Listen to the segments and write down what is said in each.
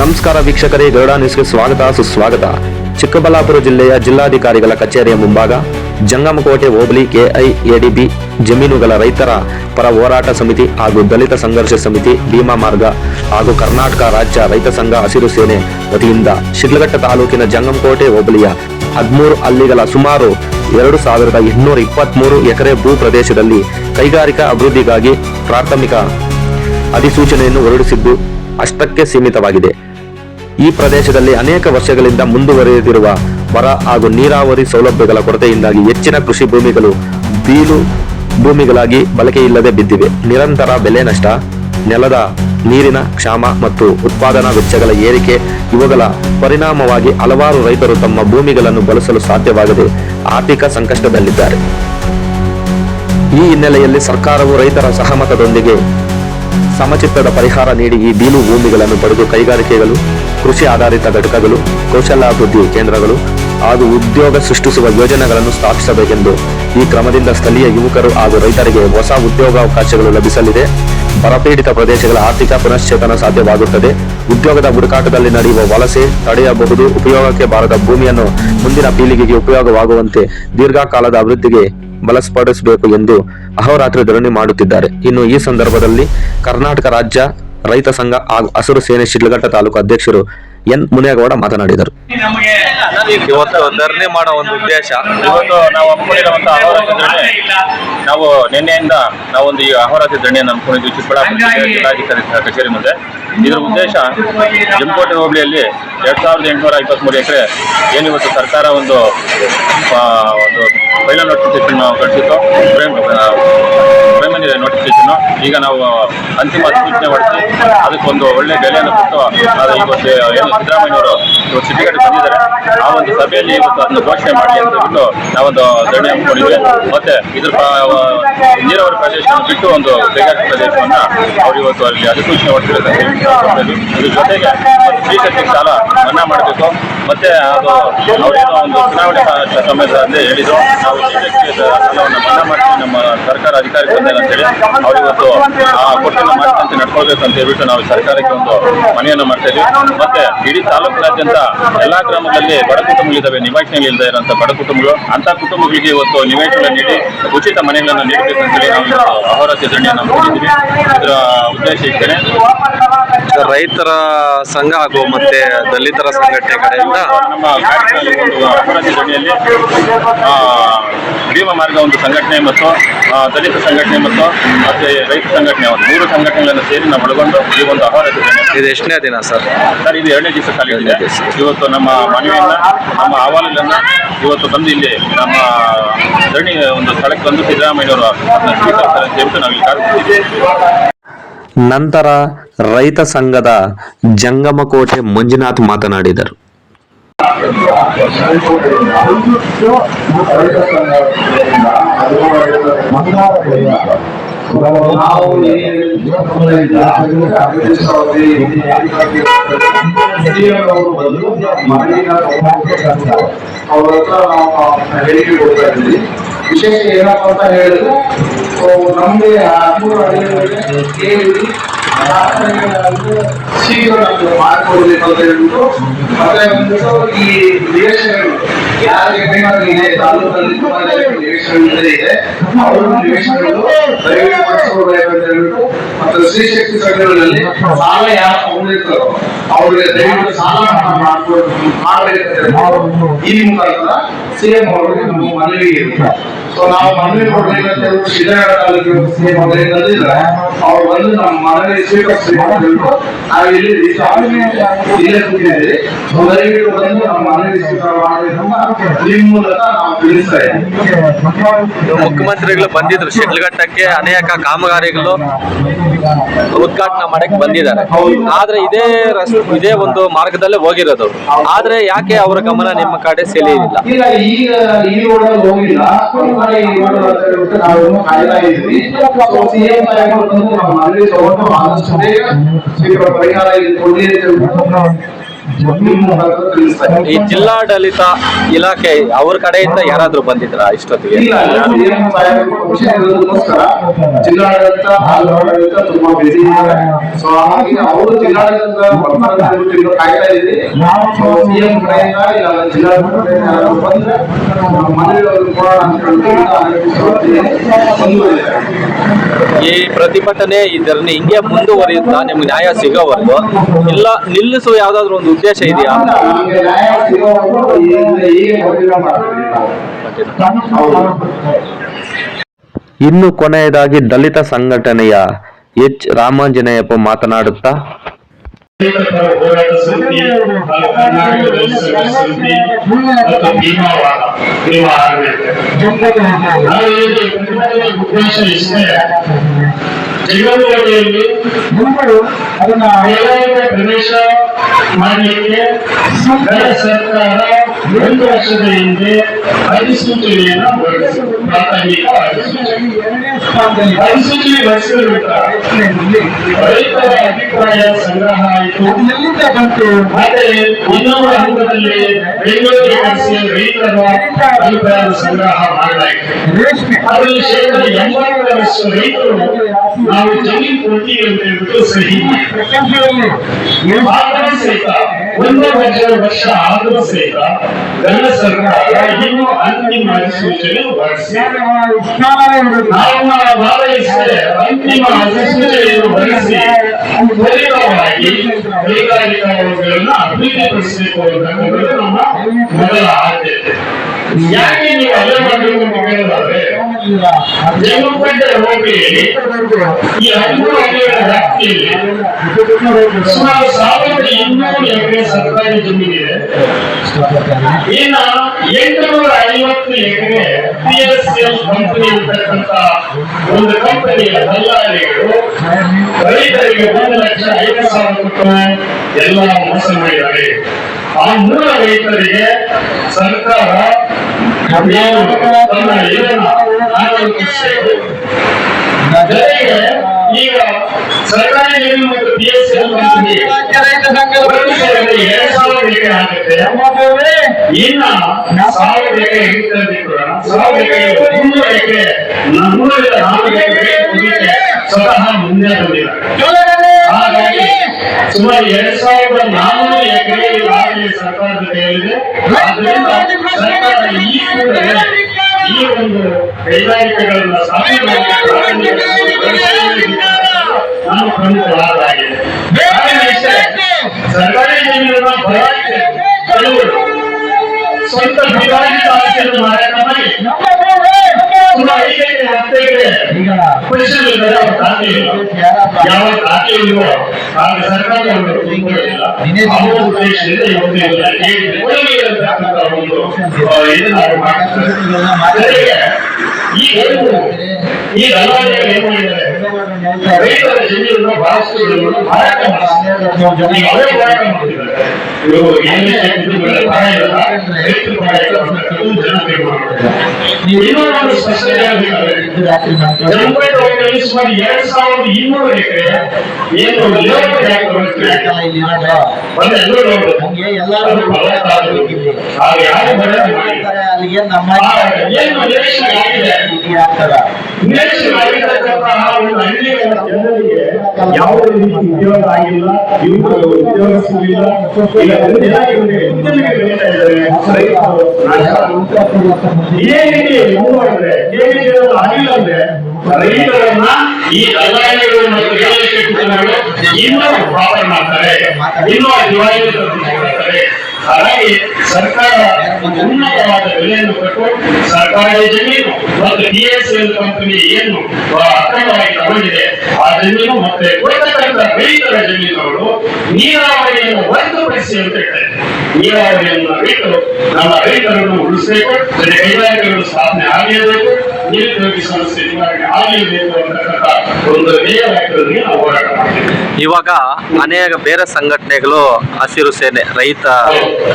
ನಮಸ್ಕಾರ ವೀಕ್ಷಕರೇ, ಗರುಡ ನ್ಯೂಸ್ಗೆ ಸ್ವಾಗತ, ಸುಸ್ವಾಗತ. ಚಿಕ್ಕಬಳ್ಳಾಪುರ ಜಿಲ್ಲೆಯ ಜಿಲ್ಲಾಧಿಕಾರಿಗಳ ಕಚೇರಿಯ ಮುಂಭಾಗ, ಜಂಗಮಕೋಟೆ ಹೋಬಳಿ ಕೆಐಎಡಿಬಿ ಜಮೀನುಗಳ ರೈತರ ಪರ ಹೋರಾಟ ಸಮಿತಿ ಹಾಗೂ ದಲಿತ ಸಂಘರ್ಷ ಸಮಿತಿ, ಭೀಮಾ ಮಾರ್ಗ ಹಾಗೂ ಕರ್ನಾಟಕ ರಾಜ್ಯ ರೈತ ಸಂಘ ಹಸಿರು ಸೇನೆ ವತಿಯಿಂದ ಶಿಡ್ಲಘಟ್ಟ ತಾಲೂಕಿನ ಜಂಗಮಕೋಟೆ ಹೋಬಳಿಯ ಹದಿಮೂರು ಹಳ್ಳಿಗಳ ಸುಮಾರು ಎರಡು ಸಾವಿರದ ಇನ್ನೂರ ಇಪ್ಪತ್ಮೂರು ಎಕರೆ ಭೂ ಪ್ರದೇಶದಲ್ಲಿ ಕೈಗಾರಿಕಾ ಅಭಿವೃದ್ಧಿಗಾಗಿ ಪ್ರಾಥಮಿಕ ಅಧಿಸೂಚನೆಯನ್ನು ಹೊರಡಿಸಿದ್ದು ಅಷ್ಟಕ್ಕೆ ಸೀಮಿತವಾಗಿದೆ. ಈ ಪ್ರದೇಶದಲ್ಲಿ ಅನೇಕ ವರ್ಷಗಳಿಂದ ಮುಂದುವರೆಯುತ್ತಿರುವ ಬರ ಹಾಗೂ ನೀರಾವರಿ ಸೌಲಭ್ಯಗಳ ಕೊರತೆಯಿಂದಾಗಿ ಹೆಚ್ಚಿನ ಕೃಷಿ ಭೂಮಿಗಳು ಬೀಲು ಭೂಮಿಗಳಾಗಿ ಬಳಕೆಯಿಲ್ಲದೆ ಬಿದ್ದಿವೆ. ನಿರಂತರ ಬೆಲೆ ನಷ್ಟ, ನೆಲದ ನೀರಿನ ಕ್ಷಾಮ ಮತ್ತು ಉತ್ಪಾದನಾ ವೆಚ್ಚಗಳ ಏರಿಕೆ ಇವುಗಳ ಪರಿಣಾಮವಾಗಿ ಹಲವಾರು ರೈತರು ತಮ್ಮ ಭೂಮಿಗಳನ್ನು ಬಳಸಲು ಸಾಧ್ಯವಾಗದೆ ಆರ್ಥಿಕ ಸಂಕಷ್ಟದಲ್ಲಿದ್ದಾರೆ. ಈ ಹಿನ್ನೆಲೆಯಲ್ಲಿ ಸರ್ಕಾರವು ರೈತರ ಸಹಮತದೊಂದಿಗೆ ಸಮಚಿತ್ತದ ಪರಿಹಾರ ನೀಡಿ ಈ ಬೀಲು ಭೂಮಿಗಳನ್ನು ಪಡೆದು ಕೈಗಾರಿಕೆಗಳು ಕೃಷಿ ಆಧಾರಿತ ಘಟಕಗಳು ಕೌಶಲ್ಯಾಭಿವೃದ್ಧಿ ಕೇಂದ್ರಗಳು ಹಾಗೂ ಉದ್ಯೋಗ ಸೃಷ್ಟಿಸುವ ಯೋಜನೆಗಳನ್ನು ಸ್ಥಾಪಿಸಬೇಕೆಂದು ಈ ಕ್ರಮದಿಂದ ಸ್ಥಳೀಯ ಯುವಕರು ಹಾಗೂ ರೈತರಿಗೆ ಹೊಸ ಉದ್ಯೋಗಾವಕಾಶಗಳು ಲಭಿಸಲಿದೆ. ಬರಪೀಡಿತ ಪ್ರದೇಶಗಳ ಆರ್ಥಿಕ ಪುನಶ್ಚೇತನ ಸಾಧ್ಯವಾಗುತ್ತದೆ. ಉದ್ಯೋಗದ ಹುಡುಕಾಟದಲ್ಲಿ ನಡೆಯುವ ವಲಸೆ ತಡೆಯಬಹುದು. ಉಪಯೋಗಕ್ಕೆ ಬಾರದ ಭೂಮಿಯನ್ನು ಮುಂದಿನ ಪೀಳಿಗೆಗೆ ಉಪಯೋಗವಾಗುವಂತೆ ದೀರ್ಘಕಾಲದ ಅಭಿವೃದ್ಧಿಗೆ ಬಲಸ್ಪಡಿಸಬೇಕು ಎಂದು ಅಹೋರಾತ್ರಿ ಧರಣಿ ಮಾಡುತ್ತಿದ್ದಾರೆ. ಇನ್ನು ಈ ಸಂದರ್ಭದಲ್ಲಿ ಕರ್ನಾಟಕ ರಾಜ್ಯ ರೈತ ಸಂಘ ಹಾಗೂ ಹಸಿರು ಸೇನೆ ಶಿಡ್ಲಘಟ್ಟ ತಾಲೂಕು ಅಧ್ಯಕ್ಷರು ಎನ್ ಮುನೇಗೌಡ ಮಾತನಾಡಿದರು. ಇವತ್ತು ಧರಣಿ ಮಾಡೋ ಒಂದು ಉದ್ದೇಶ. ಇವತ್ತು ನಾವು ಹಮ್ಮಿಕೊಂಡಿರುವಂತಹ ಅಹೋರಾತ್ರಿ ಧರಣಿ ನಾವು ನಿನ್ನೆಯಿಂದ ನಾವೊಂದು ಈ ಅಹೋರಾತ್ರಿ ಧರಣಿಯನ್ನು ಹಮ್ಮಿಕೊಂಡಿದ್ವಿ ಚಿಕ್ಕಬಳ್ಳಾಪುರ ಜಿಲ್ಲಾಧಿಕಾರಿ ಕಚೇರಿ ಮುಂದೆ. ಇದರ ಉದ್ದೇಶ ಜಮಕೋಟೆ ಹೋಬಳಿಯಲ್ಲಿ ಎರಡ್ ಸಾವಿರದ ಎಂಟುನೂರ ಇಪ್ಪತ್ಮೂರು ಎಕರೆ ಏನಿವತ್ತು ಸರ್ಕಾರ ಒಂದು ಒಂದು ಫೈನಲ್ ನೋಟಿಫಿಕೇಶನ್ ಕಳಿಸಿತ್ತು ಫ್ರೇಮ್ ಪ್ರೈಮರಿ ನೋಟಿಫಿಕೇಶನ್ ಈಗ ನಾವು ಅಂತಿಮ ಅಧಿಸೂಚನೆ ಮಾಡಿಸಿ ಅದಕ್ಕೊಂದು ಒಳ್ಳೆ ಬೆಲೆಯನ್ನು ಕೊಟ್ಟು ಅದು ಇವತ್ತು ಏನು ಸಿದ್ದರಾಮಯ್ಯವರು ಇವತ್ತು ಸಿಟಿಗಡೆ ಬಂದಿದ್ದಾರೆ. ಆ ಒಂದು ಸಭೆಯಲ್ಲಿ ಇವತ್ತು ಅದನ್ನು ಘೋಷಣೆ ಮಾಡಿ ಅಂತ ಬಿಟ್ಟು ನಾವೊಂದು ಧರಣಿ ಹಮ್ಮಿಕೊಂಡಿದ್ವಿ ಮತ್ತೆ ಇದ್ರ ನೀರಾವರಿ ಪ್ರದೇಶವನ್ನು ಬಿಟ್ಟು ಒಂದು ಕೈಗಾರಿಕಾ ಪ್ರದೇಶವನ್ನು ಅವರು ಇವತ್ತು ಅಲ್ಲಿ ಅಧಿಸೂಚನೆ ಹೇಳಿ ಇದ್ರ ಜೊತೆಗೆ ಶ್ರೀಶಕ್ತಿ ಸಾಲ ಮನ್ನಾ ಮಾಡಬೇಕು. ಮತ್ತೆ ಅದು ಅವರೇನೋ ಒಂದು ಚುನಾವಣೆ ಸಮಯದಲ್ಲಿ ಹೇಳಿದ್ರು. ನಾವು ಸಾಲವನ್ನು ಮನ್ನಾ ನಮ್ಮ ಸರ್ಕಾರ ಅಧಿಕಾರಿ ಬಂದಿಲ್ಲ ಅಂತೇಳಿ ಅವ್ರು ಇವತ್ತು, ಆ ಕೊಟ್ಟಿನ ಮಾಡಿದಂತೆ ನಡ್ಕೊಳ್ಬೇಕು ಅಂತ ಹೇಳ್ಬಿಟ್ಟು ನಾವು ಸರ್ಕಾರಕ್ಕೆ ಒಂದು ಮನೆಯನ್ನು ಮಾಡ್ತಾ ಇದ್ವಿ. ಮತ್ತೆ ಇಡೀ ತಾಲೂಕಿನಾದ್ಯಂತ ಎಲ್ಲಾ ಗ್ರಾಮಗಳಲ್ಲಿ ಬಡ ಕುಟುಂಬಗಳಿದ್ದಾವೆ ನಿವಾಸನೆ ಇಲ್ಲದೆ ಇರುವಂತ ಬಡ ಕುಟುಂಬಗಳು. ಅಂತ ಕುಟುಂಬಗಳಿಗೆ ಇವತ್ತು ನಿವೇಶನ ನೀಡಿ ಉಚಿತ ಮನೆಗಳನ್ನು ನೀಡಬೇಕು ಅಂತೇಳಿ ನಾವು ಅಹೋರಾತ್ರಿ ಧರಣಿಯನ್ನು ಇದರ ಉದ್ದೇಶ ಇಷ್ಟೇ ರೈತರ ಸಂಘ ಹಾಗೂ ಮತ್ತೆ ದಲಿತರ ಸಂಘಟನೆ ಕಡೆಯಿಂದ ನಮ್ಮ ಕಾರ್ಯಕ್ರಮದಲ್ಲಿ ಆ, ಭೀಮ ಮಾರ್ಗ ಒಂದು ಸಂಘಟನೆ ಮತ್ತು ದಲಿತ ಸಂಘಟನೆ ಮತ್ತು ಮತ್ತೆ ರೈತ ಸಂಘಟನೆ ಒಂದು ಮೂರು ಸಂಘಟನೆಗಳನ್ನು ಸೇರಿ ನಾವು ಒಳಗೊಂಡು ಈ ಒಂದು ಇದು ಎಷ್ಟನೇ ದಿನ ಸರ್? ಸರ್ ಇದು ಎರಡನೇ ದಿವಸ ಖಾಲಿ ಇದೆ. ಇವತ್ತು ನಮ್ಮ ಮನೆಯನ್ನ ನಮ್ಮ ಅಹವಾಲನ್ನ ಇವತ್ತು ಬಂದು ಇಲ್ಲಿ ನಮ್ಮ ಧರಣಿ ಒಂದು ಸ್ಥಳಕ್ಕೆ ಬಂದು ಸಿದ್ದರಾಮಯ್ಯವರು ಅವರು ಸ್ವೀಕರಿಸ್ತಾರೆ ಅಂತ ಹೇಳ್ಬಿಟ್ಟು ನಾವು ಇಲ್ಲಿ ಕಾದು ನಂತರ ರೈತ ಸಂಘದ ಜಂಗಮಕೋಟೆ ಮಂಜುನಾಥ್ ಮಾತನಾಡಿದರು. ವಿಶೇಷ ಏನಪ್ಪ ಅಂತ ಹೇಳಿದ್ರೆ ಸೊ ನಮ್ಗೆ ಹದಿಮೂರು ಹಳ್ಳಿಗಳಿಗೆ ಕೇಳಿ ಶೀಘ್ರ ಮಾಡಿಕೊಡ್ಬೇಕು ಅಂತ ಹೇಳ್ಬಿಟ್ಟು, ಮತ್ತೆ ಈ ನಿವೇಶನಗಳು ಯಾರಿಗೆ ಬೇಕಾಗಿದೆ ತಾಲೂಕಲ್ಲಿ ಸುಮಾರು ನಿವೇಶನಗಳು ಇದೆ ಅವರು ನಿವೇಶನಗಳು ದಯವಿಟ್ಟು ಅಂತ ಹೇಳ್ಬಿಟ್ಟು, ಮತ್ತು ಸ್ತ್ರೀ ಶಕ್ತಿ ಸಂಘಗಳಲ್ಲಿ ಸಾಲ ಯಾರು ತಗೊಂಡಿರ್ತಾರೋ, ಅವರಿಗೆ ದಯವಿಟ್ಟು ಸಾಲ ಮಾಡ್ಬೇಕಂತ ಈ ಮುಖಾಂತರ ಸಿಎಂ ಅವರಿಗೆ ನಮ್ಮ ಮನವಿ ಇರುತ್ತೆ. ಸೊ ನಾವು ಮನವಿ ಕೊಡ್ಬೇಕಂತ ಸಿದ್ದರಾಮಯ್ಯ ತಾಲೂಕಿನ ಸಿಎಂ ಅವರಿಗೆ ಬಂದಿದ್ರೆ ಅವ್ರು ಬಂದು ನಮ್ಮ ಮನವಿ ಸ್ವೀಕರಿಸಬೇಕು ಅಂತ ಹೇಳ್ಬಿಟ್ಟು ನಾವು ಇಲ್ಲಿ ಇಲ್ಲೇ ಕೂತಿದ್ದೀವಿ. ಸೊ ದಯವಿಟ್ಟು ಬಂದು ನಮ್ಮ ಮನವಿ ಸ್ವೀಕಾರ ಮಾಡಬೇಕಂತ ನಿಮ್ಮ ಮೂಲಕ ನಾವು ತಿಳಿಸ್ತಾ ಇದ್ದೀವಿ. ಮುಖ್ಯಮಂತ್ರಿಗಳು ಬಂದಿದ್ರು. ಶಿಡ್ಲಘಟ್ಟಕ್ಕೆ ಅನೇಕ ಕಾಮಗಾರಿಗಳು ಉದ್ಘಾಟನೆ ಮಾಡಕ್ಕೆ ಬಂದಿದ್ದಾರೆ. ಆದ್ರೆ ಇದೇ ರಸ್ತೆ ಇದೇ ಒಂದು ಮಾರ್ಗದಲ್ಲೇ ಹೋಗಿರೋದು. ಆದ್ರೆ ಯಾಕೆ ಅವರ ಗಮನ ನಿಮ್ಮ ಕಡೆ ಸೆಳೆಯಲಿಲ್ಲ? ಈಗ ಈ ರೋಡಲ್ಲಿ ಹೋಗಿಲ್ಲ. ಹೊರಗಡೆ ಈ ರೋಡ್ ನಾವು ಕಾಯ್ತಾ ಇದ್ವಿ ಸಿಎಂ ನಮ್ಮ ಮನವಿ ತಗೊಂಡು ಆದಷ್ಟು ಬೇಗ ಪರಿಹಾರ ಕೊಡ್ಲಿ ಅಂತ ಈ. ಜಿಲ್ಲಾಡಳಿತ ಇಲಾಖೆ ಅವ್ರ ಕಡೆಯಿಂದ ಯಾರಾದ್ರೂ ಬಂದಿದ್ರ ಇಷ್ಟೊತ್ತಿಗೆ? ಜಿಲ್ಲಾಡಳಿತ ಆಡಳಿತ ತುಂಬಾ ಬಿಸಿ ಸೊ ಹಾಗಾಗಿ ಅವರು ಜಿಲ್ಲಾಡಳಿತ ಬರ್ತಾರೆ ಅಂತ ಹೇಳ್ಬಿಟ್ಟು ಇನ್ನೂ ಕಾಯ್ತಾ ಇದ್ದೀವಿ. ಸಿಎಂ ಕಡೆಯಿಂದ ಇಲ್ಲ ಜಿಲ್ಲಾಡಳಿತ ಕಡೆಯಿಂದ ಯಾರಾದ್ರೂ ಬಂದ್ರೆ ಮನವಿಗಳನ್ನು ಕೊಡೋಣ ಅಂತ ಹೇಳ್ಬಿಟ್ಟು ಮುಂದುವರಿದ್ದಾರೆ ಈ ಪ್ರತಿಭಟನೆ ಈ ಧರಣಿ ಹಿಂಗೆ ಮುಂದುವರಿಯುತ್ತಾ ನಿಮ್ಗೆ ನ್ಯಾಯ ಸಿಗೋವರೆಗೂ? ಇಲ್ಲ ನಿಲ್ಲಿಸುವ ಯಾವ್ದಾದ್ರು ಒಂದು ಉದ್ದೇಶ ಇದೆಯಾ? ಇನ್ನು ಕೊನೆಯದಾಗಿ ದಲಿತ ಸಂಘಟನೆಯ ಎಚ್. ರಾಮಾಂಜನೇಯಪ್ಪ ಮಾತನಾಡುತ್ತಾ? ಹೋರಾಟ ಸಮಿತಿ ಹಾಗೂ ಸಮಿತಿ ಮತ್ತು ಭೀಮಾವಾದ ಭೀಮಾ ಉದ್ದೇಶ ಇಷ್ಟೇ ಜಗತ್ತುಗಳಲ್ಲಿ ಅದನ್ನ ಪ್ರವೇಶ ಮಾಡಲಿಕ್ಕೆ ಸರ್ಕಾರ ಒಂದು ವರ್ಷದ ಹಿಂದೆ ಅಧಿಸೂಚನೆಯನ್ನು ಹೊರಡಿಸಿತು ಪ್ರಾಥಮಿಕ ಅಧಿಸೂಚನೆ ಅಧಿಸೂಚನೆ ಹೊರಡಿಸಿದ ನಂತರ ರೈತರ ಅಭಿಪ್ರಾಯ ಸಂಗ್ರಹ ಆಯಿತು ಮತ್ತೆ ಇನ್ನೊಂದು ಹಂತದಲ್ಲಿ ಬೆಂಗಳೂರು ಯೂನಿವರ್ಸಿಟಿ ರೈತರ ಅಭಿಪ್ರಾಯ ಸಂಗ್ರಹ ಮಾಡಲಾಯಿತು ಅದರಲ್ಲಿ ಶೇಕಡ ಎಂಬತ್ತರಷ್ಟು ರೈತರು ನಾವು ಜಮೀನು ಕೊಡ್ತೀವಿ ಅಂತ ಹೇಳ್ಬಿಟ್ಟು ಸಹಿ ಮಾಡಿದ್ರು. ಆದರೂ ಸಹಿತ ಒಂದು ವರ್ಷ ಆದರೂ ಸಹಿತ ಕನ್ನಡ ಸರ್ಕಾರ ಇನ್ನೂ ಅಂತಿಮ ಅಧಿಸೂಚನೆ ಭಾಗವಹಿಸಿದರೆ ಅಂತಿಮ ಅಧಿಸೂಚನೆಯನ್ನು ಹೊರಡಿಸಿ ತ್ವರಿತವಾಗಿ ಕೈಗಾರಿಕಾ ವರ್ಗಗಳನ್ನ ಅಭಿವೃದ್ಧಿಪಡಿಸಬೇಕು ಅಂತಕ್ಕಂಥದ್ದು ನಮ್ಮ ಮೊದಲ ಆದ್ಯತೆ. ಯಾಕೆ ನೀವು ಅಲ್ಲೇ ಮಾಡಬೇಕು ಅಂತ ಕೇಳಿದ್ರೆ ಜಮ್ಮುಪೇಟೆ ಹೋಗಿ ಈ ಹದಿಮೂರು ಹಳ್ಳಿಗಳ ವ್ಯಾಪ್ತಿಯಲ್ಲಿ ಸುಮಾರು ಸಾವಿರದ ಇನ್ನೂರು ಎಕರೆ ಸರ್ಕಾರಿ ಜಮೀನಿದೆ ಇನ್ನ ಎಂಟುನೂರ ಐವತ್ತು ಎಕರೆ ಪಿ ಎಸ್ ಒಂದು ಕಂಪನಿಯ ದಲ್ಲಾಳಿಗಳು ರೈತರಿಗೆ ಒಂದು ಲಕ್ಷ ಐದು ಸಾವಿರ ಎಲ್ಲ ಮೋಸ ಮಾಡಿದ್ದಾರೆ ಆ ಮೂಲ ರೈತರಿಗೆ ಸರ್ಕಾರ ತನ್ನ ಜೊತೆಗೆ ಈಗ ಸರ್ಕಾರಿ ಜಮೀನು ಮತ್ತು ಪಿ ಎಸ್ ಎರಡ್ ಸಾವಿರ ಎಕರೆ ಆಗುತ್ತೆ. ಇನ್ನ ಸಾವಿರ ಎಕರೆ ಸಾವಿರ ಎಕರೆ ಮುನ್ನೂರು ಎಕರೆ ನಾಲ್ಕು ಎಕರೆ ಸ್ವತಃ ಮುಂದೆ ಬಂದಿದ್ದಾರೆ ಹಾಗಾಗಿ ಸುಮಾರು ಎರಡ್ ಸಾವಿರದ ನಾನ್ನೂರು ಎಕರೆ ಕೈಯಲ್ಲಿದೆ ಆದ್ರಿಂದ ಸರ್ಕಾರ ಈ ಕೂಡಲೇ ಈ ಒಂದು ಕೈಗಾರಿಕೆಗಳನ್ನ ಸ್ಥಾಪನೆ ಮಾಡಲಿಕ್ಕೆ ಪ್ರಾರಂಭಿಸಬೇಕು ನಾನು ಪ್ರಮುಖವಾದಾಗಿದೆ ಕಾರಣ ಇಷ್ಟೇ, ಸರ್ಕಾರಿ ಜಮೀನನ್ನ ಬಲಾಯಿಸಿ ಕೆಲವರು ಸ್ವಂತ ವಿಭಾಗಿತ ಆಸ್ತಿಯನ್ನು ಮಾರಾಟ ಮಾಡಿ ಸುಮಾರು ಯಾವ ಖಾತೆ ಇಲ್ವೋ ಆಗ ಸರ್ಕಾರ ಒಂದು ತುಂಬಿಲ್ಲ ಅವರ ಉದ್ದೇಶದಿಂದ ಇವತ್ತು ಇಲ್ಲ ಈ ಒಳಗೆ ಇರತಕ್ಕಂಥ ಒಂದು ಆ, ಇದನ್ನ ಅವ್ರು ಮಾಡ್ತಾರೆ ಜೊತೆಗೆ ಈ ಏನು ಈ ದಲ್ಲಾಳಿಗಳು ಏನ್ ಮಾಡಿದ್ದಾರೆ ರೈತರ ಜಮೀನನ್ನು ಬಹಳಷ್ಟು ಜನರು ಮಾರಾಟ ಮಾಡ್ತಾರೆ ಈಗ ಅವರೇ ಹೋರಾಟ ಮಾಡ್ತಿದ್ದಾರೆ ಇವರು ಏನೇ ಕುಟುಂಬಗಳ ಸಹಾಯ ಇಲ್ಲ ರೈತರ ಸಹಾಯ ಇಲ್ಲ ಅಂತಕ್ಕಂಥದ್ದು ಜನ ತೀರ್ಮಾನ ಮಾಡಿದ್ದಾರೆ ಸುಮಾರು ಎರಡ್ ಸಾವಿರದ ಇನ್ನೂರು ಎಕರೆ ಏನು ಎಲ್ಲರೂ ಯಾರು ಬರೋದು ಹಳ್ಳಿಗಳ ಜನರಿಗೆ ಯಾವುದೇ ರೀತಿ ಉದ್ಯೋಗ ಆಗಿಲ್ಲ ಇವರು ಉದ್ಯೋಗ ಸಿಗಲಿಲ್ಲ ಈಗ ಒಂದು ದಿನ ರೈತರು ರೈತರನ್ನ ಈ ದಲ್ಲಾಳಿಗಳು ಮತ್ತು ರಿಯಲ್ ಎಸ್ಟೇಟ್ ಜನಗಳು ಇನ್ನೂ ಪ್ರಾಪರ್ ಮಾಡ್ತಾರೆ. ಇನ್ನೂ ದಿವಾಳಿ ಮಾಡ್ತಾರೆ ಹಾಗಾಗಿ ಸರ್ಕಾರ ಒಂದು ಉನ್ನತವಾದ ಬೆಲೆಯನ್ನು ಕೊಟ್ಟು ಸರ್ಕಾರಿ ಜಮೀನು ಮತ್ತು ಪಿ ಎಸ್ ಎಲ್ ಕಂಪನಿ ಏನು ಅಕ್ರಮವಾಗಿ ತಗೊಂಡಿದೆ ಆ ಜಮೀನು ಮತ್ತೆ ಕೊಡ್ತಕ್ಕಂಥ ರೈತರ ಜಮೀನುಗಳು ನೀರಾವರಿಯನ್ನು ಹೊರತುಪಡಿಸಿ ಅಂತ ಹೇಳ್ತಾರೆ. ನೀರಾವರಿಯನ್ನು ಬಿಟ್ಟು ನಮ್ಮ ರೈತರನ್ನು ಉಳಿಸಬೇಕು ಜೊತೆ ಕೈಗಾರಿಕೆಗಳು ಸ್ಥಾಪನೆ ಆಗಲೇಬೇಕು ಇವಾಗ ಅನೇಕ ಬೇರೆ ಸಂಘಟನೆಗಳು ಹಸಿರು ಸೇನೆ, ರೈತ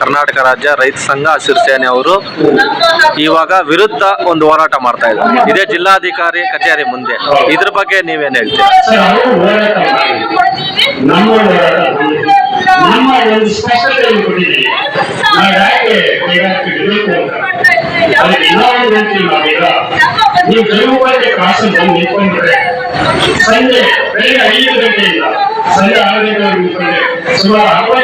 ಕರ್ನಾಟಕ ರಾಜ್ಯ ರೈತ ಸಂಘ ಹಸಿರು ಸೇನೆ ಅವರು ಇವಾಗ ವಿರುದ್ಧ ಒಂದು ಹೋರಾಟ ಮಾಡ್ತಾ ಇದ್ದಾರೆ. ಇದೇ ಜಿಲ್ಲಾಧಿಕಾರಿ ಕಚೇರಿ ಮುಂದೆ. ಇದ್ರ ಬಗ್ಗೆ ನೀವೇನು ಹೇಳ್ತೀರಾ? ಇನ್ನೊಂದು ಸುಮಾರು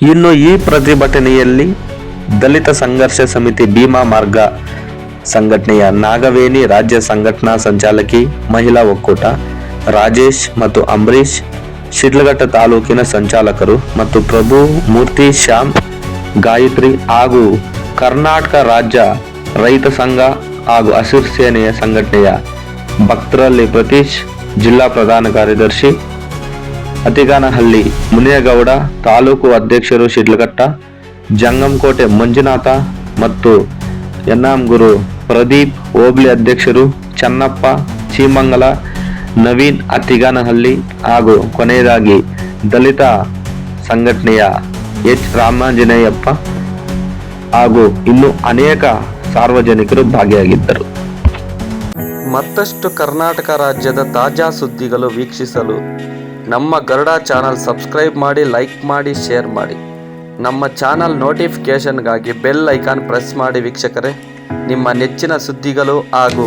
ಇನ್ನು ಈ ಪ್ರತಿಭಟನೆಯಲ್ಲಿ ದಲಿತ ಸಂಘರ್ಷ ಸಮಿತಿ ಭೀಮಾ ಮಾರ್ಗ ಸಂಘಟನೆಯ ನಾಗವೇಣಿ ರಾಜ್ಯ ಸಂಘಟನಾ ಸಂಚಾಲಕಿ ಮಹಿಳಾ ಒಕ್ಕೂಟ ರಾಜೇಶ್ ಮತ್ತು ಅಂಬರೀಶ್, ಶಿಡ್ಲಘಟ್ಟ ತಾಲೂಕಿನ ಸಂಚಾಲಕರು ಮತ್ತು ಪ್ರಭು ಮೂರ್ತಿ ಶ್ಯಾಮ್, ಗಾಯತ್ರಿ ಹಾಗೂ ಕರ್ನಾಟಕ ರಾಜ್ಯ ರೈತ ಸಂಘ ಹಾಗೂ ಹಸಿರು ಸೇನೆಯ ಸಂಘಟನೆಯ ಭಕ್ತರಲ್ಲಿ ಪ್ರತೀಶ್, ಜಿಲ್ಲಾ ಪ್ರಧಾನ ಕಾರ್ಯದರ್ಶಿ ಅತಿಗಾನಹಳ್ಳಿ ಮುನಿಯಗೌಡ, ತಾಲೂಕು ಅಧ್ಯಕ್ಷರು ಶಿಡ್ಲಘಟ್ಟ, ಜಂಗಂಕೋಟೆ ಮಂಜುನಾಥ ಮತ್ತು ಯನ್ನಾಂಗುರು ಪ್ರದೀಪ್, ಹೋಬಳಿ ಅಧ್ಯಕ್ಷರು ಚನ್ನಪ್ಪ, ಚೀಮಂಗಲ ನವೀನ್ ಅತ್ತಿಗಾನಹಳ್ಳಿ ಹಾಗೂ ಕೊನೆಯದಾಗಿ ದಲಿತ ಸಂಘಟನೆಯ ಎಚ್. ರಾಮಾಂಜನೇಯಪ್ಪ ಹಾಗೂ ಇನ್ನು ಅನೇಕ ಸಾರ್ವಜನಿಕರು ಭಾಗಿಯಾಗಿದ್ದರು. ಮತ್ತಷ್ಟು ಕರ್ನಾಟಕ ರಾಜ್ಯದ ತಾಜಾ ಸುದ್ದಿಗಳು ವೀಕ್ಷಿಸಲು ನಮ್ಮ ಗರುಡ ಚಾನಲ್ ಸಬ್ಸ್ಕ್ರೈಬ್ ಮಾಡಿ, ಲೈಕ್ ಮಾಡಿ, ಶೇರ್ ಮಾಡಿ. ನಮ್ಮ ಚಾನಲ್ ನೋಟಿಫಿಕೇಷನ್ಗಾಗಿ ಬೆಲ್ ಐಕಾನ್ ಪ್ರೆಸ್ ಮಾಡಿ ವೀಕ್ಷಕರೇ. ನಿಮ್ಮ ನೆಚ್ಚಿನ ಸುದ್ದಿಗಳು ಹಾಗೂ